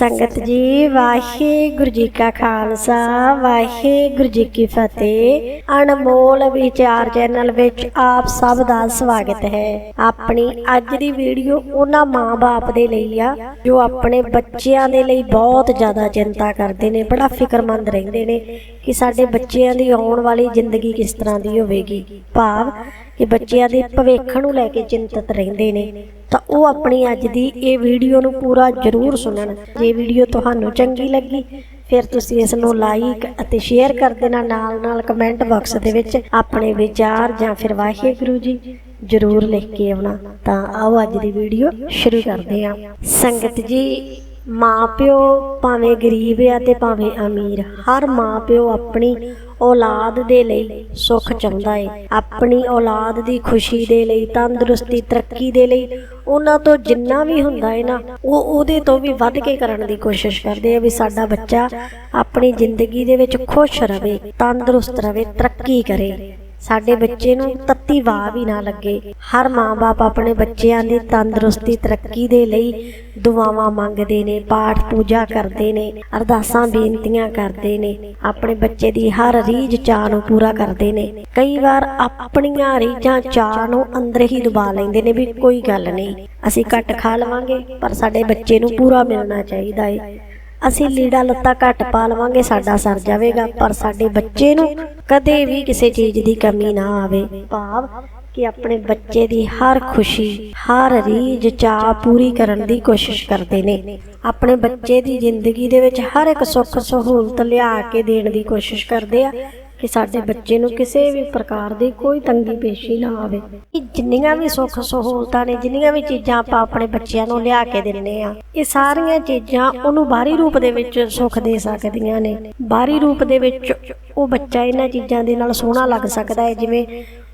ਸੰਗਤ ਜੀ, ਵਾਹਿਗੁਰੂ ਜੀ ਕਾ ਖਾਲਸਾ, ਵਾਹਿਗੁਰੂ ਜੀ ਕੀ ਫਤਿਹ। ਅਨਮੋਲ ਵਿਚਾਰ ਚੈਨਲ ਵਿੱਚ ਆਪ ਸਭ ਦਾ ਸਵਾਗਤ ਹੈ। ਆਪਣੀ ਅੱਜ ਦੀ ਵੀਡੀਓ ਉਹਨਾਂ ਮਾਂ-ਬਾਪ ਦੇ ਲਈ ਆ, ਜੋ ਆਪਣੇ ਬੱਚਿਆਂ ਦੇ ਲਈ ਬਹੁਤ ਜ਼ਿਆਦਾ ਚਿੰਤਾ ਕਰਦੇ ਨੇ, ਬੜਾ ਫਿਕਰਮੰਦ ਰਹਿੰਦੇ ਨੇ ਕਿ ਸਾਡੇ ਬੱਚਿਆਂ ਦੀ ਆਉਣ ਵਾਲੀ ਜ਼ਿੰਦਗੀ ਕਿਸ ਤਰ੍ਹਾਂ ਦੀ ਹੋਵੇਗੀ। ਭਾਵ ਕਿ ਬੱਚਿਆਂ ਦੇ ਭਵਿੱਖ ਨੂੰ ਲੈ ਕੇ ਚਿੰਤਤ ਰਹਿੰਦੇ ਨੇ, ਤਾਂ ਉਹ ਆਪਣੀ ਅੱਜ ਦੀ ਇਹ ਵੀਡੀਓ ਨੂੰ ਪੂਰਾ ਜ਼ਰੂਰ ਸੁਣਨ। ਜੇ ਵੀਡੀਓ ਤੁਹਾਨੂੰ ਚੰਗੀ ਲੱਗੀ, ਫਿਰ ਤੁਸੀਂ ਇਸ ਨੂੰ ਲਾਈਕ ਅਤੇ ਸ਼ੇਅਰ ਕਰ ਦੇਣਾ ਨਾਲ ਨਾਲ ਕਮੈਂਟ ਬਾਕਸ ਦੇ ਵਿੱਚ ਆਪਣੇ ਵਿਚਾਰ ਜਾਂ ਫਿਰ ਵਾਹਿਗੁਰੂ ਜੀ ਜ਼ਰੂਰ ਲਿਖ ਕੇ ਆਉਣਾ। ਤਾਂ ਆਓ ਅੱਜ ਦੀ ਵੀਡੀਓ ਸ਼ੁਰੂ ਕਰਦੇ ਹਾਂ। ਸੰਗਤ ਜੀ, ਮਾਪਿਓ ਭਾਵੇਂ ਗਰੀਬ ਆ ਤੇ ਭਾਵੇਂ ਅਮੀਰ, ਹਰ ਮਾਪਿਓ ਆਪਣੀ ਔਲਾਦ ਦੇ ਲਈ ਸੁੱਖ ਚਾਹੁੰਦਾ ਏ। ਆਪਣੀ ਔਲਾਦ ਦੀ ਖੁਸ਼ੀ ਦੇ ਲਈ, ਤੰਦਰੁਸਤੀ, ਤਰੱਕੀ ਦੇ ਲਈ ਉਹਨਾਂ ਤੋਂ ਜਿੰਨਾ ਵੀ ਹੁੰਦਾ ਏ ਨਾ, ਉਹ ਉਹਦੇ ਤੋਂ ਵੀ ਵੱਧ ਕੇ ਕਰਨ ਦੀ ਕੋਸ਼ਿਸ਼ ਕਰਦੇ ਆ ਵੀ ਸਾਡਾ ਬੱਚਾ ਆਪਣੀ ਜ਼ਿੰਦਗੀ ਦੇ ਵਿੱਚ ਖੁਸ਼ ਰਵੇ ਤੰਦਰੁਸਤ ਰਵੇ ਤਰੱਕੀ ਕਰੇ। ਸਾਡੇ ਬੱਚੇ ਨੂੰ ਤੱਤੀ ਵਾਹ ਵੀ ਨਾ ਲੱਗੇ। ਹਰ ਮਾਂ-ਬਾਪ ਆਪਣੇ ਬੱਚਿਆਂ ਦੀ ਤੰਦਰੁਸਤੀ, ਤਰੱਕੀ ਦੇ ਲਈ ਦੁਆਵਾਂ ਮੰਗਦੇ ਨੇ, ਪਾਠ ਪੂਜਾ ਕਰਦੇ ਨੇ, ਅਰਦਾਸਾਂ ਬੇਨਤੀਆਂ ਕਰਦੇ ਨੇ, ਆਪਣੇ ਬੱਚੇ ਦੀ ਹਰ ਰੀਝ ਚਾਹ ਨੂੰ ਪੂਰਾ ਕਰਦੇ ਨੇ। ਕਈ ਵਾਰ ਆਪਣੀਆਂ ਰੀਝਾਂ ਚਾਹ ਨੂੰ ਅੰਦਰ ਹੀ ਦਬਾ ਲੈਂਦੇ ਨੇ ਵੀ ਕੋਈ ਗੱਲ ਨਹੀਂ, ਅਸੀਂ ਘੱਟ ਖਾ ਲਵਾਂਗੇ, ਪਰ ਸਾਡੇ ਬੱਚੇ ਨੂੰ ਪੂਰਾ ਮਿਲਣਾ ਚਾਹੀਦਾ ਏ। ਅਸੀਂ ਲੀੜਾ ਲੱਤਾ ਘੱਟ ਪਾ ਲਵਾਂਗੇ, ਸਾਡਾ ਸਰ ਜਾਵੇਗਾ, ਪਰ ਸਾਡੇ ਬੱਚੇ ਨੂੰ ਕਦੇ ਵੀ ਕਿਸੇ ਚੀਜ਼ ਦੀ ਕਮੀ ਨਾ ਆਵੇ। ਭਾਵ ਕਿ ਆਪਣੇ ਬੱਚੇ ਦੀ ਹਰ ਖੁਸ਼ੀ, ਹਰ ਰੀਝ ਚਾਹ ਪੂਰੀ ਕਰਨ ਦੀ ਕੋਸ਼ਿਸ਼ ਕਰਦੇ ਨੇ। ਆਪਣੇ ਬੱਚੇ ਦੀ ਜ਼ਿੰਦਗੀ ਦੇ ਵਿੱਚ ਹਰ ਇੱਕ ਸੁੱਖ ਸਹੂਲਤ ਲਿਆ ਕੇ ਦੇਣ ਦੀ ਕੋਸ਼ਿਸ਼ ਕਰਦੇ ਆ। ਕਿ ਸਾਡੇ ਬੱਚੇ ਨੂੰ ਕਿਸੇ ਵੀ ਪ੍ਰਕਾਰ ਦੀ ਕੋਈ ਤੰਗੀ ਪੇਸ਼ੀ ਨਾ ਆਵੇ। ਇਹ ਜਿੰਨੀਆਂ ਵੀ ਸੁੱਖ ਸਹੂਲਤਾਂ ਨੇ, ਜਿੰਨੀਆਂ ਵੀ ਚੀਜ਼ਾਂ ਆਪਾਂ ਆਪਣੇ ਬੱਚਿਆਂ ਨੂੰ ਲਿਆ ਕੇ ਦਿੰਨੇ ਆ, ਇਹ ਸਾਰੀਆਂ ਚੀਜ਼ਾਂ ਉਹਨੂੰ ਬਾਹਰੀ ਰੂਪ ਦੇ ਵਿੱਚ ਸੁੱਖ ਦੇ ਸਕਦੀਆਂ ਨੇ। ਬਾਹਰੀ ਰੂਪ ਦੇ ਵਿੱਚ ਉਹ ਬੱਚਾ ਇਹਨਾਂ ਚੀਜ਼ਾਂ ਦੇ ਨਾਲ ਸੋਹਣਾ ਲੱਗ ਸਕਦਾ ਹੈ, ਜਿਵੇਂ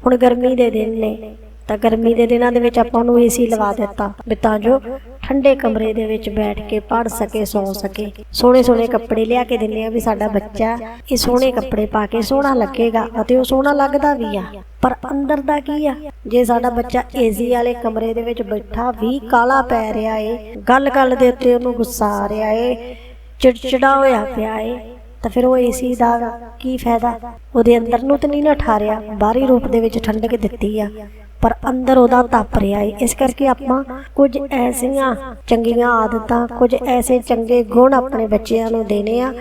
ਹੁਣ ਗਰਮੀ ਦੇ ਦਿਨ ਨੇ। ਤਾਂ ਗਰਮੀ ਦੇ ਦਿਨਾਂ ਦੇ ਵਿੱਚ ਆਪਾਂ ਨੂੰ ਏਸੀ ਲਵਾ ਦਿੱਤਾ। ਵੀ ਤਾਂ ਜੋ ਠੰਡੇ ਕਮਰੇ ਦੇ ਵਿੱਚ ਬੈਠ ਕੇ ਪੜ ਸਕੇ, ਸੌ ਸਕੇ। ਸੋਹਣੇ ਸੋਹਣੇ ਕੱਪੜੇ ਲਿਆ ਕੇ ਦਿੰਨੇ ਆ ਵੀ ਸਾਡਾ ਬੱਚਾ ਇਹ ਸੋਹਣੇ ਕੱਪੜੇ ਪਾ ਕੇ ਸੋਹਣਾ ਲੱਗੇਗਾ ਅਤੇ ਉਹ ਸੋਹਣਾ ਲੱਗਦਾ ਵੀ ਆ। ਪਰ ਅੰਦਰ ਦਾ ਕੀ ਆ? ਜੇ ਸਾਡਾ ਬੱਚਾ ਏਸੀ ਵਾਲੇ ਕਮਰੇ ਦੇ ਵਿੱਚ ਬੈਠਾ ਵੀ ਕਾਲਾ ਪੈ ਰਿਹਾ ਏ ਗੱਲ ਗੱਲ ਦੇ ਉੱਤੇ ਉਹਨੂੰ ਗੁੱਸਾ ਆ ਰਿਹਾ ਏ, ਚਿੜਚਿੜਾ ਹੋਇਆ ਪਿਆ ਏ, ਤਾਂ ਫਿਰ ਉਹ ਏਸੀ ਦਾ ਕੀ ਫਾਇਦਾ? ਉਹਦੇ ਅੰਦਰ ਨੂੰ ਤਾਂ ਨਹੀਂ ਨਾ ਠਾਰਿਆ, ਬਾਹਰੀ ਰੂਪ ਦੇ ਵਿੱਚ ਠੰਡਕ ਦਿੱਤੀ ਆ। ਪਰ ਅੰਦਰ ਉਹਦਾ ਤਪ ਰਿਹਾ ਹੈ ਇਸ ਕਰਕੇ ਆਪਾਂ ਕੁਝ ਐਸੀਆਂ ਚੰਗੀਆਂ ਆਦਤਾਂ, ਕੁਝ ਐਸੇ ਚੰਗੇ ਗੁਣ ਆਪਣੇ ਬੱਚਿਆਂ ਨੂੰ ਦੇਣੇ ਆ,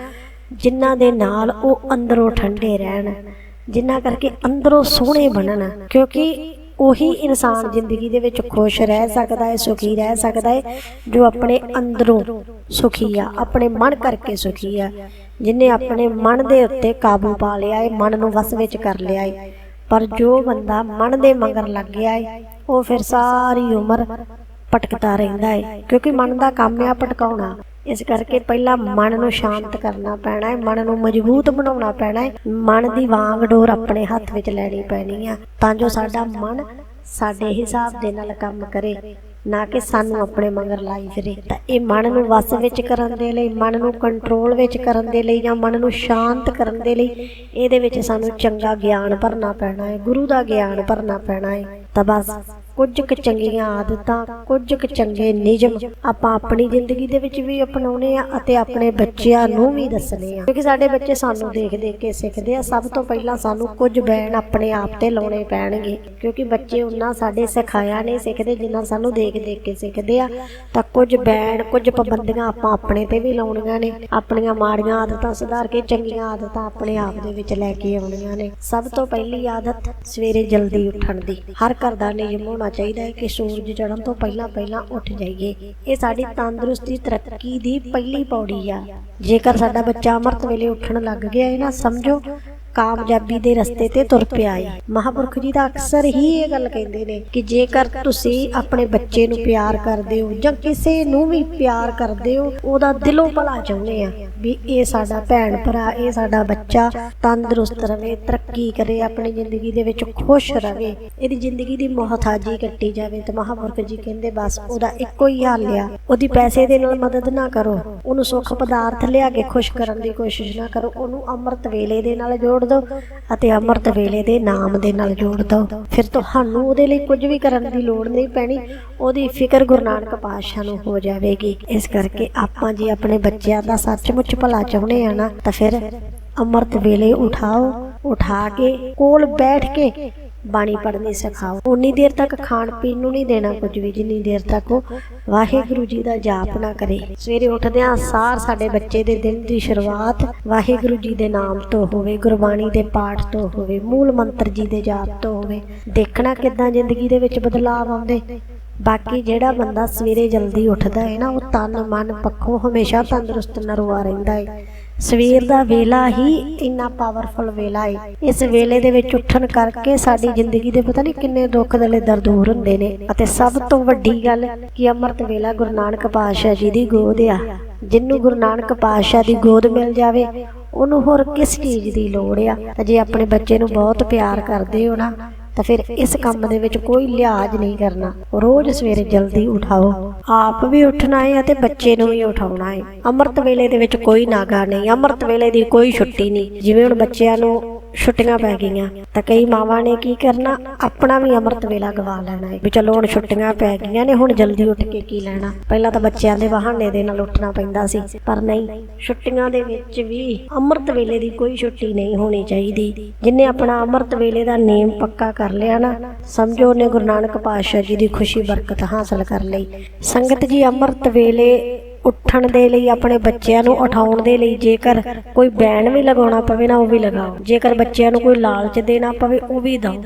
ਜਿਨ੍ਹਾਂ ਦੇ ਨਾਲ ਉਹ ਅੰਦਰੋਂ ਠੰਡੇ ਰਹਿਣ, ਜਿਨ੍ਹਾਂ ਕਰਕੇ ਅੰਦਰੋਂ ਸੋਹਣੇ ਬਣਨ, ਕਿਉਂਕਿ ਉਹੀ ਇਨਸਾਨ ਜ਼ਿੰਦਗੀ ਦੇ ਵਿੱਚ ਖੁਸ਼ ਰਹਿ ਸਕਦਾ ਹੈ ਸੁਖੀ ਰਹਿ ਸਕਦਾ ਹੈ ਜੋ ਆਪਣੇ ਅੰਦਰੋਂ ਸੁਖੀ ਆ, ਆਪਣੇ ਮਨ ਕਰਕੇ ਸੁਖੀ ਆ, ਜਿਨੇ ਆਪਣੇ ਮਨ ਦੇ ਉੱਤੇ ਕਾਬੂ ਪਾ ਲਿਆ ਹੈ ਮਨ ਨੂੰ ਵਸ ਵਿੱਚ ਕਰ ਲਿਆ ਹੈ ਪਰ ਜੋ ਬੰਦਾ ਮਨ ਦੇ ਮਗਰ ਲੱਗ ਗਿਆ ਹੈ ਉਹ ਫਿਰ ਸਾਰੀ ਉਮਰ ਭਟਕਦਾ ਰਹਿੰਦਾ ਹੈ ਕਿਉਂਕਿ ਮਨ ਦਾ ਕੰਮ ਆ ਭਟਕਾਉਣਾ। ਇਸ ਕਰਕੇ ਪਹਿਲਾਂ ਮਨ ਨੂੰ ਸ਼ਾਂਤ ਕਰਨਾ ਪੈਣਾ ਹੈ ਮਨ ਨੂੰ ਮਜ਼ਬੂਤ ਬਣਾਉਣਾ ਪੈਣਾ ਹੈ ਮਨ ਦੀ ਵਾਂਗ ਡੋਰ ਆਪਣੇ ਹੱਥ ਵਿੱਚ ਲੈਣੀ ਪੈਣੀ ਆ, ਤਾਂ ਜੋ ਸਾਡਾ ਮਨ ਸਾਡੇ ਹਿਸਾਬ ਦੇ ਨਾਲ ਕੰਮ ਕਰੇ। ਨਾ ਕਿ ਸਾਨੂੰ ਆਪਣੇ ਮਗਰ ਲਾਈ ਫਿਰੇ। ਤਾਂ ਇਹ ਮਨ ਨੂੰ ਵਸ ਵਿੱਚ ਕਰਨ ਦੇ ਲਈ, ਮਨ ਨੂੰ ਕੰਟਰੋਲ ਵਿੱਚ ਕਰਨ ਦੇ ਲਈ ਜਾਂ ਮਨ ਨੂੰ ਸ਼ਾਂਤ ਕਰਨ ਦੇ ਲਈ, ਇਹਦੇ ਵਿੱਚ ਸਾਨੂੰ ਚੰਗਾ ਗਿਆਨ ਭਰਨਾ ਪੈਣਾ ਹੈ, ਗੁਰੂ ਦਾ ਗਿਆਨ ਭਰਨਾ ਪੈਣਾ ਹੈ। ਤਾਂ ਬਸ ਕੁਝ ਕੁ ਚੰਗੀਆਂ ਆਦਤਾਂ, ਕੁਝ ਕੁ ਚੰਗੇ ਨਿਯਮ ਆਪਾਂ ਆਪਣੀ ਜ਼ਿੰਦਗੀ ਦੇ ਵਿੱਚ ਵੀ ਅਪਣਾਉਣੇ ਆ ਅਤੇ ਆਪਣੇ ਬੱਚਿਆਂ ਨੂੰ ਵੀ ਦੱਸਣੇ ਆ ਕਿਉਂਕਿ ਸਾਡੇ ਬੱਚੇ ਸਾਨੂੰ ਦੇਖ ਦੇਖ ਕੇ ਸਿੱਖਦੇ ਆ। ਸਭ ਤੋਂ ਪਹਿਲਾਂ ਸਾਨੂੰ ਕੁਝ ਬੈਣ ਆਪਣੇ ਆਪ ਤੇ ਲਾਉਣੇ ਪੈਣਗੇ। ਕਿਉਂਕਿ ਬੱਚੇ ਉਹਨਾਂ ਸਾਡੇ ਸਿਖਾਇਆ ਨਹੀਂ ਸਿੱਖਦੇ, ਜਿੰਨਾ ਸਾਨੂੰ ਦੇਖ ਦੇਖ ਕੇ ਸਿੱਖਦੇ ਆ। ਤਾਂ ਕੁਝ ਬੈਣ, ਕੁਝ ਪਾਬੰਦੀਆਂ ਆਪਾਂ ਆਪਣੇ ਤੇ ਵੀ ਲਾਉਣੀਆਂ ਨੇ। ਆਪਣੀਆਂ ਮਾੜੀਆਂ ਆਦਤਾਂ ਸੁਧਾਰ ਕੇ ਚੰਗੀਆਂ ਆਦਤਾਂ ਆਪਣੇ ਆਪ ਦੇ ਵਿੱਚ ਲੈ ਕੇ ਆਉਣੀਆਂ ਨੇ। ਸਭ ਤੋਂ ਪਹਿਲੀ ਆਦਤ ਸਵੇਰੇ ਜਲਦੀ ਉੱਠਣ ਦੀ। ਹਰ ਘਰ ਦਾ ਨਿਯਮ ਹੋਣਾ ਚਾਹੀਦਾ ਹੈ ਕਿ ਸੂਰਜ ਚੜ੍ਹਨ ਤੋਂ ਪਹਿਲਾਂ ਪਹਿਲਾਂ ਉੱਠ ਜਾਈਏ। ਇਹ ਸਾਡੀ ਤੰਦਰੁਸਤੀ ਤਰੱਕੀ ਦੀ ਪਹਿਲੀ ਪੌੜੀ ਆ। ਜੇਕਰ ਸਾਡਾ ਬੱਚਾ ਅੰਮ੍ਰਿਤ ਵੇਲੇ ਉੱਠਣ ਲੱਗ ਗਿਆ ਹੈ ਨਾ, ਸਮਝੋ ਕਾਮਯਾਬੀ ਦੇ ਰਸਤੇ ਤੇ ਤੁਰ ਪਿਆ ਏ। ਮਹਾਪੁਰਖ ਜੀ ਦਾ ਅਕਸਰ ਹੀ ਇਹ ਗੱਲ ਕਹਿੰਦੇ ਨੇ ਕਿ ਜੇਕਰ ਤੁਸੀਂ ਆਪਣੇ ਬੱਚੇ ਨੂੰ ਪਿਆਰ ਕਰਦੇ ਹੋ ਜਾਂ ਕਿਸੇ ਨੂੰ ਵੀ ਪਿਆਰ ਕਰਦੇ ਹੋ, ਉਹਦਾ ਦਿਲੋਂ ਭਲਾ ਚਾਹੁੰਦੇ ਆ ਵੀ ਇਹ ਸਾਡਾ ਭੈਣ ਭਰਾ, ਇਹ ਸਾਡਾ ਬੱਚਾ ਤੰਦਰੁਸਤ ਰਵੇ, ਤਰੱਕੀ ਕਰੇ, ਆਪਣੀ ਜ਼ਿੰਦਗੀ ਦੇ ਵਿੱਚ ਖੁਸ਼ ਰਵੇ, ਇਹਦੀ ਜ਼ਿੰਦਗੀ ਦੀ ਮੁਹਤਾਜੀ ਕੱਟੀ ਜਾਵੇ। ਤੇ ਮਹਾਪੁਰਖ ਜੀ ਕਹਿੰਦੇ, ਬਸ ਉਹਦਾ ਇੱਕੋ ਹੀ ਹੱਲ ਆ। ਉਹਦੀ ਪੈਸੇ ਦੇ ਨਾਲ ਮਦਦ ਨਾ ਕਰੋ। ਉਹਨੂੰ ਸੁੱਖ ਪਦਾਰਥ ਲਿਆ ਕੇ ਖੁਸ਼ ਕਰਨ ਦੀ ਕੋਸ਼ਿਸ਼ ਨਾ ਕਰੋ। ਉਹਨੂੰ ਅੰਮ੍ਰਿਤ ਵੇਲੇ ਦੇ ਨਾਲ ਜੋੜ ਦਿਓ ਅਤੇ ਅੰਮ੍ਰਿਤ ਵੇਲੇ ਦੇ ਨਾਮ ਦੇ ਨਾਲ ਜੋੜ ਦਿਓ ਫਿਰ ਤੁਹਾਨੂੰ ਉਹਦੇ ਲਈ ਕੁਝ ਵੀ ਕਰਨ ਦੀ ਲੋੜ ਨਹੀਂ ਪੈਣੀ। ਉਹਦੀ ਫਿਕਰ ਗੁਰੂ ਨਾਨਕ ਪਾਤਸ਼ਾਹ ਨੂੰ ਹੋ ਜਾਵੇਗੀ। ਇਸ ਕਰਕੇ ਆਪਾਂ ਜੇ ਆਪਣੇ ਬੱਚਿਆਂ ਦਾ ਸੱਚਮੁੱਚ ਭਲਾ ਚਾਹੁੰਦੇ ਆ ਨਾ, ਤਾਂ ਫਿਰ ਅੰਮ੍ਰਿਤ ਵੇਲੇ ਉਠਾਓ, ਉਠਾ ਕੇ ਕੋਲ ਬੈਠ ਕੇ ਬਾਣੀ ਪੜ੍ਹਨੀ ਸਿਖਾਓ। ਉਨੀ ਦੇਰ ਤੱਕ ਖਾਣ ਪੀਣ ਨੂੰ ਨਹੀਂ ਦੇਣਾ ਕੁਝ ਵੀ, ਜਿੰਨੀ ਦੇਰ ਤੱਕ ਉਹ ਵਾਹਿਗੁਰੂ ਜੀ ਦਾ ਜਾਪ ਨਾ ਕਰੇ। ਸਵੇਰੇ ਉੱਠਦਿਆਂ ਸਾਰ ਸਾਡੇ ਬੱਚੇ ਦੇ ਦਿਨ ਦੀ ਸ਼ੁਰੂਆਤ ਵਾਹਿਗੁਰੂ ਜੀ ਦੇ ਨਾਮ ਤੋਂ ਹੋਵੇ, ਗੁਰਬਾਣੀ ਦੇ ਪਾਠ ਤੋਂ ਹੋਵੇ, ਮੂਲ ਮੰਤਰ ਜੀ ਦੇ ਜਾਪ ਤੋਂ ਹੋਵੇ। ਦੇਖਣਾ ਕਿਦਾਂ ਜ਼ਿੰਦਗੀ ਦੇ ਵਿੱਚ ਬਦਲਾਅ ਆਉਂਦੇ। ਬਾਕੀ ਜਿਹੜਾ ਬੰਦਾ ਸਵੇਰੇ ਜਲਦੀ ਉੱਠਦਾ ਹੈ ਨਾ, ਉਹ ਤਨ, ਮਨ, ਪੱਖੋਂ ਹਮੇਸ਼ਾ ਤੰਦਰੁਸਤ ਨਰਵਾ ਰਹਿੰਦਾ ਹੈ। ਸਵੇਰ ਦਾ ਵੇਲਾ ਹੀ ਇੰਨਾ ਪਾਵਰਫੁਲ ਵੇਲਾ ਹੈ ਇਸ ਵੇਲੇ ਦੇ ਵਿੱਚ ਉੱਠਣ ਕਰਕੇ ਸਾਡੀ ਜ਼ਿੰਦਗੀ ਦੇ ਪਤਾ ਨਹੀਂ ਕਿੰਨੇ ਦੁੱਖ ਦਲੇ ਦਰਦ ਦੂਰ ਹੁੰਦੇ ਨੇ। ਅਤੇ ਸਭ ਤੋਂ ਵੱਡੀ ਗੱਲ ਕਿ ਅੰਮ੍ਰਿਤ ਵੇਲਾ ਗੁਰੂ ਨਾਨਕ ਪਾਤਸ਼ਾਹ ਜੀ ਦੀ ਗੋਦ ਆ। ਜਿਹਨੂੰ ਗੁਰੂ ਨਾਨਕ ਪਾਤਸ਼ਾਹ ਦੀ ਗੋਦ ਮਿਲ ਜਾਵੇ ਉਹਨੂੰ ਹੋਰ ਕਿਸ ਚੀਜ਼ ਦੀ ਲੋੜ ਆ? ਤੇ ਜੇ ਆਪਣੇ ਬੱਚੇ ਨੂੰ ਬਹੁਤ ਪਿਆਰ ਕਰਦੇ ਹੋ ਨਾ ਤਾਂ ਫਿਰ ਇਸ ਕੰਮ ਦੇ ਵਿੱਚ ਕੋਈ ਲਿਹਾਜ਼ ਨਹੀਂ ਕਰਨਾ। ਰੋਜ਼ ਸਵੇਰੇ ਜਲਦੀ ਉਠਾਓ। ਆਪ ਵੀ ਉੱਠਣਾ ਹੈ ਅਤੇ ਬੱਚੇ ਨੂੰ ਵੀ ਉਠਾਉਣਾ ਹੈ ਅੰਮ੍ਰਿਤ ਵੇਲੇ ਦੇ ਵਿੱਚ ਕੋਈ ਨਾਗਾ ਨਹੀਂ, ਅੰਮ੍ਰਿਤ ਵੇਲੇ ਦੀ ਕੋਈ ਛੁੱਟੀ ਨਹੀਂ। ਜਿਵੇਂ ਹੁਣ ਬੱਚਿਆਂ ਨੂੰ ਛੁੱਟੀਆਂ ਪੈ ਗਈਆਂ। ਤਾਂ ਕਈ ਮਾਵਾਂ ਨੇ ਕੀ ਕਰਨਾ? ਆਪਣਾ ਵੀ ਅੰਮ੍ਰਿਤ ਵੇਲਾ ਗਵਾ ਲੈਣਾ ਹੈ ਵੀ ਚਲੋ ਹੁਣ ਛੁੱਟੀਆਂ ਪੈ ਗਈਆਂ ਨੇ, ਹੁਣ ਜਲਦੀ ਉੱਠ ਕੇ ਕੀ ਲੈਣਾ? ਪਹਿਲਾਂ ਤਾਂ ਬੱਚਿਆਂ ਦੇ ਬਹਾਨੇ ਦੇ ਨਾਲ ਉੱਠਣਾ ਪੈਂਦਾ ਸੀ। ਪਰ ਨਹੀਂ, ਛੁੱਟੀਆਂ ਦੇ ਵਿੱਚ ਵੀ ਅੰਮ੍ਰਿਤ ਵੇਲੇ ਦੀ ਕੋਈ ਛੁੱਟੀ ਨਹੀਂ ਹੋਣੀ ਚਾਹੀਦੀ। ਜਿਨੇ ਆਪਣਾ ਅੰਮ੍ਰਿਤ ਵੇਲੇ ਦਾ ਨੇਮ ਪੱਕਾ ਕਰ ਲਿਆ ਨਾ, ਸਮਝੋ ਉਹਨੇ ਗੁਰੂ ਨਾਨਕ ਪਾਤਸ਼ਾਹ ਜੀ ਦੀ ਖੁਸ਼ੀ, ਬਰਕਤ ਹਾਸਲ ਕਰ ਲਈ। ਸੰਗਤ ਜੀ, ਅੰਮ੍ਰਿਤ ਵੇਲੇ ਉੱਠਣ ਦੇ ਲਈ, ਆਪਣੇ ਬੱਚਿਆਂ ਨੂੰ ਉਠਾਉਣ ਦੇ ਲਈ, ਜੇਕਰ ਕੋਈ ਬੈਨ ਵੀ ਲਗਾਉਣਾ ਪਵੇ ਨਾ, ਉਹ ਵੀ ਲਗਾਓ। ਜੇਕਰ ਬੱਚਿਆਂ ਨੂੰ ਕੋਈ ਲਾਲਚ ਦੇਣਾ ਪਵੇ, ਉਹ ਵੀ ਦਿਓ।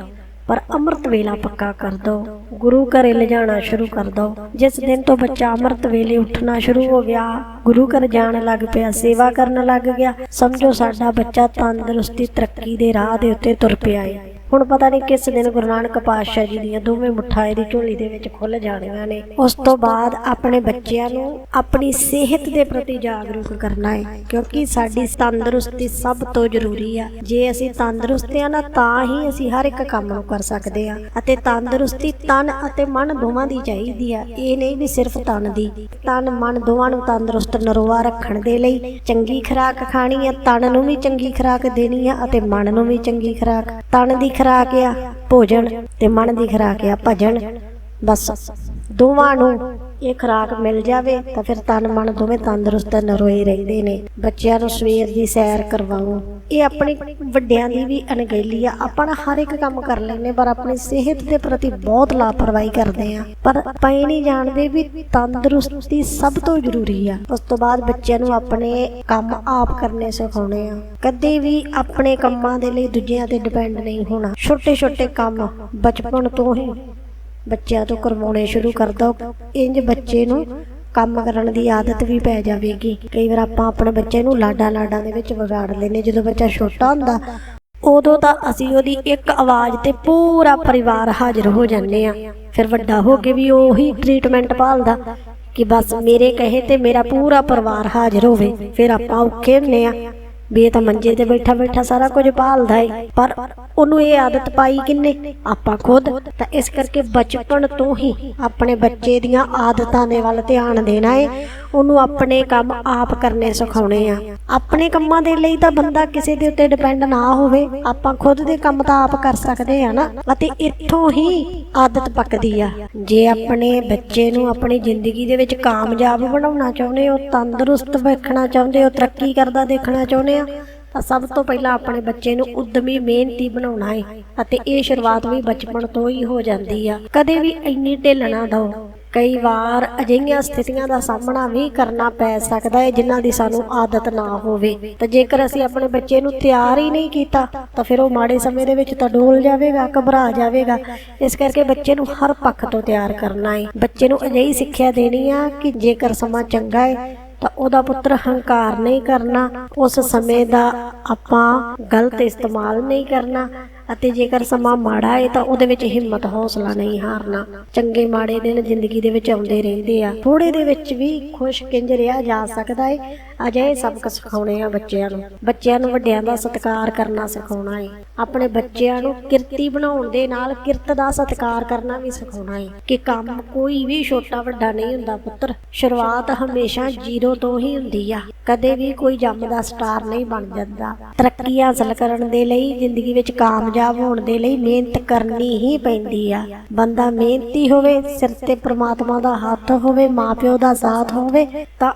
ਪਰ ਅੰਮ੍ਰਿਤ ਵੇਲਾ ਪੱਕਾ ਕਰ ਦਿਓ। ਗੁਰੂ ਘਰੇ ਲਿਜਾਣਾ ਸ਼ੁਰੂ ਕਰ ਦਿਓ। ਜਿਸ ਦਿਨ ਤੋਂ ਬੱਚਾ ਅੰਮ੍ਰਿਤ ਵੇਲੇ ਉੱਠਣਾ ਸ਼ੁਰੂ ਹੋ ਗਿਆ, ਗੁਰੂ ਘਰ ਜਾਣ ਲੱਗ ਪਿਆ, ਸੇਵਾ ਕਰਨ ਲੱਗ ਗਿਆ, ਸਮਝੋ ਸਾਡਾ ਬੱਚਾ ਤੰਦਰੁਸਤੀ ਤਰੱਕੀ ਦੇ ਰਾਹ ਦੇ ਉੱਤੇ ਤੁਰ ਪਿਆ ਹੈ ਹੁਣ ਪਤਾ ਨਹੀਂ ਕਿਸ ਦਿਨ ਗੁਰੂ ਨਾਨਕ ਪਾਤਸ਼ਾਹ ਜੀ ਦੀਆਂ ਦੋਵੇਂ ਮੁੱਠਾਂ ਦੀ ਝੋਲੀ ਦੇ ਵਿੱਚ ਖੁੱਲ ਜਾਣੀਆਂ ਨੇ। ਉਸ ਤੋਂ ਬਾਅਦ ਆਪਣੇ ਬੱਚਿਆਂ ਨੂੰ ਆਪਣੀ ਸਿਹਤ ਦੇ ਪ੍ਰਤੀ ਜਾਗਰੂਕ ਕਰਨਾ ਹੈ, ਕਿਉਂਕਿ ਸਾਡੀ ਤੰਦਰੁਸਤੀ ਸਭ ਤੋਂ ਜ਼ਰੂਰੀ ਆ। ਜੇ ਅਸੀਂ ਤੰਦਰੁਸਤ ਆ ਨਾ, ਤਾਂ ਹੀ ਅਸੀਂ ਹਰ ਇੱਕ ਕੰਮ ਨੂੰ ਕਰ ਸਕਦੇ ਆ ਅਤੇ ਤੰਦਰੁਸਤੀ ਤਨ ਅਤੇ ਮਨ ਦੋਵਾਂ ਦੀ ਚਾਹੀਦੀ ਆ। ਇਹ ਨਹੀਂ ਵੀ ਸਿਰਫ ਤਨ ਦੀ। ਤਨ, ਮਨ ਦੋਵਾਂ ਨੂੰ ਤੰਦਰੁਸਤ ਨਰਵਾ ਰੱਖਣ ਦੇ ਲਈ ਚੰਗੀ ਖੁਰਾਕ ਖਾਣੀ ਆ, ਤਨ ਨੂੰ ਵੀ ਚੰਗੀ ਖੁਰਾਕ ਦੇਣੀ ਆ ਅਤੇ ਮਨ ਨੂੰ ਵੀ ਚੰਗੀ ਖੁਰਾਕ। ਤਨ ਦੀ ਖੁਰਾਕ ਆ ਭੋਜਨ ਤੇ ਮਨ ਦੀ ਖੁਰਾਕ ਆ ਭਜਨ? ਬਸ। ਦੋਵਾਂ ਨੂੰ ਇਹ ਖੁਰਾਕ ਮਿਲ ਜਾਵੇ ਤਾਂ ਫਿਰ ਤਨ ਮਨ ਦੋਵੇਂ ਤੰਦਰੁਸਤ ਨਰੋਏ ਰਹਿੰਦੇ ਨੇ। ਬੱਚਿਆਂ ਨੂੰ ਸਵੇਰ ਦੀ ਸੈਰ ਕਰਵਾਓ। ਇਹ ਆਪਣੀ ਵੱਡਿਆਂ ਦੀ ਵੀ ਅਣਗਹਿਲੀ ਆ। ਆਪਾਂ ਹਰ ਇੱਕ ਕੰਮ ਕਰ ਲੈਂਦੇ ਪਰ ਆਪਣੀ ਸਿਹਤ ਦੇ ਪ੍ਰਤੀ ਬਹੁਤ ਲਾਪਰਵਾਹੀ ਕਰਦੇ ਆ ਪਰ ਪਈ ਨਹੀਂ ਜਾਣਦੇ ਵੀ ਤੰਦਰੁਸਤੀ ਸਭ ਤੋਂ ਜ਼ਰੂਰੀ ਆ। ਉਸ ਤੋਂ ਬਾਅਦ ਬੱਚਿਆਂ ਨੂੰ ਆਪਣੇ ਕੰਮ ਆਪ ਕਰਨੇ ਸਿਖਾਉਣੇ ਆ। ਕਦੇ ਵੀ ਆਪਣੇ ਕੰਮਾਂ ਦੇ ਲਈ ਦੂਜਿਆਂ ਤੇ ਡਿਪੈਂਡ ਨਹੀਂ ਹੋਣਾ। ਛੋਟੇ ਛੋਟੇ ਕੰਮ ਬਚਪਨ ਤੋਂ ਹੀ ਬੱਚਿਆਂ ਤੋਂ ਕਰਵਾਉਣੇ ਸ਼ੁਰੂ ਕਰ ਦੋ। ਇੰਜ ਬੱਚੇ ਨੂੰ ਕੰਮ ਕਰਨ ਦੀ ਆਦਤ ਵੀ ਪੈ ਜਾਵੇਗੀ। ਕਈ ਵਾਰ ਆਪਾਂ ਆਪਣੇ ਬੱਚੇ ਨੂੰ ਲਾਡਾ ਲਾਡਾ ਦੇ ਵਿੱਚ ਵਿਗਾੜ ਲੈਨੇ ਜਦੋਂ ਬੱਚਾ ਛੋਟਾ ਹੁੰਦਾ, ਉਦੋਂ ਤਾਂ ਅਸੀਂ ਉਹਦੀ ਇੱਕ ਆਵਾਜ਼ ਤੇ ਪੂਰਾ ਪਰਿਵਾਰ ਹਾਜ਼ਰ ਹੋ ਜਾਂਦੇ ਆ ਫਿਰ ਵੱਡਾ ਹੋ ਕੇ ਵੀ ਉਹੀ ਟ੍ਰੀਟਮੈਂਟ ਭਾਲਦਾ ਕਿ ਬਸ ਮੇਰੇ ਕਹੇ ਤੇ ਮੇਰਾ ਪੂਰਾ ਪਰਿਵਾਰ ਹਾਜ਼ਰ ਹੋਵੇ। ਫਿਰ ਆਪਾਂ ਔਖੇ ਹੁੰਨੇ ਆ ਵੀ ਇਹ ਤਾਂ ਮੰਜੇ ਤੇ ਬੈਠਾ ਬੈਠਾ ਸਾਰਾ ਕੁਝ ਭਾਲਦਾ ਏ। ਪਰ ਉਹਨੂੰ ਇਹ ਆਦਤ ਪਾਈ ਕਿੰਨੇ? ਆਪਾਂ ਖੁਦ। ਤਾਂ ਇਸ ਕਰਕੇ ਬਚਪਨ ਤੋਂ ਹੀ ਆਪਣੇ ਬੱਚੇ ਦੀਆਂ ਆਦਤਾਂ ਦੇ ਵੱਲ ਧਿਆਨ ਦੇਣਾ ਏ। ਉਹਨੂੰ ਆਪਣੇ ਕੰਮ ਆਪ ਕਰਨੇ ਸਿਖਾਉਣੇ ਆ। ਆਪਣੇ ਕੰਮਾਂ ਦੇ ਲਈ ਤਾਂ ਬੰਦਾ ਕਿਸੇ ਦੇ ਉੱਤੇ ਡਿਪੈਂਡ ਨਾ ਹੋਵੇ। ਆਪਾਂ ਖੁਦ ਦੇ ਕੰਮ ਤਾਂ ਆਪ ਕਰ ਸਕਦੇ ਆ ਨਾ। ਅਤੇ ਇੱਥੋਂ ਹੀ ਆਦਤ ਪੱਕਦੀ ਆ। ਜੇ ਆਪਣੇ ਬੱਚੇ ਨੂੰ ਆਪਣੀ ਜ਼ਿੰਦਗੀ ਦੇ ਵਿੱਚ ਕਾਮਯਾਬ ਬਣਾਉਣਾ ਚਾਹੁੰਦੇ ਹੋ, ਤੰਦਰੁਸਤ ਵੇਖਣਾ ਚਾਹੁੰਦੇ ਹੋ, ਤਰੱਕੀ ਕਰਦਾ ਦੇਖਣਾ ਚਾਹੁੰਦੇ ਆ, ਤਾਂ ਸਭ ਤੋਂ ਪਹਿਲਾਂ ਆਪਣੇ ਬੱਚੇ ਨੂੰ ਉਦਮੀ ਮਿਹਨਤੀ ਬਣਾਉਣਾ ਹੈ ਅਤੇ ਇਹ ਸ਼ੁਰੂਆਤ ਵੀ ਬਚਪਨ ਤੋਂ ਹੀ ਹੋ ਜਾਂਦੀ ਆ। ਕਦੇ ਵੀ ਇੰਨੀ ਢਿੱਲ ਦਿਓ। ਕਈ ਵਾਰ ਅਜਿਹੀਆਂ ਸਥਿਤੀਆਂ ਦਾ ਸਾਹਮਣਾ ਵੀ ਕਰਨਾ ਪੈ ਸਕਦਾ ਹੈ ਜਿਨ੍ਹਾਂ ਦੀ ਸਾਨੂੰ ਆਦਤ ਨਾ ਹੋਵੇ। ਤਾਂ ਜੇਕਰ ਅਸੀਂ ਆਪਣੇ ਬੱਚੇ ਨੂੰ ਤਿਆਰ ਹੀ ਨਹੀਂ ਕੀਤਾ, ਤਾਂ ਫਿਰ ਉਹ ਮਾੜੇ ਸਮੇਂ ਦੇ ਵਿੱਚ ਤਾਂ ਡੋਲ ਜਾਵੇਗਾ, ਘਬਰਾ ਜਾਵੇਗਾ। ਇਸ ਕਰਕੇ ਬੱਚੇ ਨੂੰ ਹਰ ਪੱਖ ਤੋਂ ਤਿਆਰ ਕਰਨਾ ਹੈ ਬੱਚੇ ਨੂੰ ਅਜਿਹੀ ਸਿੱਖਿਆ ਦੇਣੀ ਆ ਕਿ ਜੇਕਰ ਸਮਾਂ ਚੰਗਾ ਹੈ ਤਾਂ ਉਹਦਾ ਪੁੱਤਰ ਹੰਕਾਰ ਨਹੀਂ ਕਰਨਾ, ਉਸ ਸਮੇਂ ਦਾ ਆਪਾਂ ਗਲਤ ਇਸਤੇਮਾਲ ਨਹੀਂ ਕਰਨਾ ਅਤੇ ਜੇਕਰ ਸਮਾਂ ਮਾੜਾ ਹੈ ਤਾਂ ਉਹਦੇ ਵਿੱਚ ਹਿੰਮਤ, ਹੌਸਲਾ ਨਹੀਂ ਹਾਰਨਾ। ਚੰਗੇ ਮਾੜੇ ਦਿਨ ਜ਼ਿੰਦਗੀ ਦੇ ਵਿੱਚ ਆਉਂਦੇ ਰਹਿੰਦੇ ਆ। ਥੋੜੇ ਦੇ ਵਿੱਚ ਵੀ ਖੁਸ਼ ਕਿੰਜ ਰਿਹਾ ਜਾ ਸਕਦਾ ਹੈ ਅਜਿਹੇ ਸਬਕ ਸਿਖਾਉਣੇ ਆ ਬੱਚਿਆਂ ਨੂੰ। ਬੱਚਿਆਂ ਨੂੰ ਵੱਡਿਆਂ ਦਾ ਸਤਿਕਾਰ ਕਰਨਾ ਸਿਖਾਉਣਾ ਹੈ ਆਪਣੇ ਬੱਚਿਆਂ ਨੂੰ ਕਿਰਤੀ ਬਣਾਉਣ ਦੇ ਨਾਲ ਕਿਰਤ ਦਾ ਸਤਿਕਾਰ ਕਰਨਾ ਵੀ ਸਿਖਾਉਣਾ ਹੈ ਕਿ ਕੰਮ ਕੋਈ ਵੀ ਛੋਟਾ ਵੱਡਾ ਨਹੀਂ ਹੁੰਦਾ ਪੁੱਤਰ। ਸ਼ੁਰੂਆਤ ਹਮੇਸ਼ਾ ਜ਼ੀਰੋ ਤੋਂ ਹੀ ਹੁੰਦੀ ਆ। ਕਦੇ ਵੀ ਕੋਈ ਜੰਮਦਾ ਸਟਾਰ ਨਹੀਂ ਬਣ ਜਾਂਦਾ। ਤਰੱਕੀ ਹਾਸਲ ਕਰਨ ਦੇ ਲਈ, ਜ਼ਿੰਦਗੀ ਵਿੱਚ ਕਾਮਯਾਬ ਹੋਣ ਦੇ ਲਈ ਮਿਹਨਤ ਕਰਨੀ ਹੀ ਪੈਂਦੀ ਆ। ਬੰਦਾ ਮਿਹਨਤੀ ਹੋਵੇ, ਸਿਰ ਤੇ ਪ੍ਰਮਾਤਮਾ ਦਾ ਹੱਥ ਹੋਵੇ, ਮਾਪਿਓ ਦਾ ਸਾਥ ਹੋਵੇ, ਤਾਂ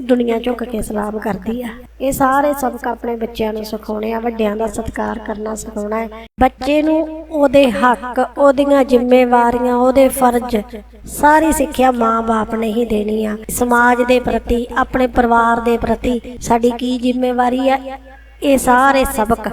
ਦੁਨੀਆ ਝੁੱਕ ਕੇ ਸਲਾਮ ਕਰਦੀ ਆ। ਇਹ ਸਾਰੇ ਸਬਕ ਆਪਣੇ ਬੱਚਿਆਂ ਨੂੰ ਸਿਖਾਉਣੇ ਆ, ਵੱਡਿਆਂ ਦਾ ਸਤਿਕਾਰ ਕਰਨਾ ਸਿਖਾਉਣਾ ਹੈ। ਬੱਚੇ ਨੂੰ ਉਹਦੇ ਹੱਕ, ਉਹਦੀਆਂ ਜ਼ਿੰਮੇਵਾਰੀਆਂ, ਉਹਦੇ ਫਰਜ਼, ਸਾਰੀ ਸਿੱਖਿਆ ਮਾਂ-ਬਾਪ ਨੇ ਹੀ ਦੇਣੀ ਆ। ਸਮਾਜ ਦੇ ਪ੍ਰਤੀ, ਆਪਣੇ ਪਰਿਵਾਰ ਦੇ ਪ੍ਰਤੀ ਸਾਡੀ ਕੀ ਜ਼ਿੰਮੇਵਾਰੀ ਆ? ਇਹ ਸਾਰੇ ਸਬਕ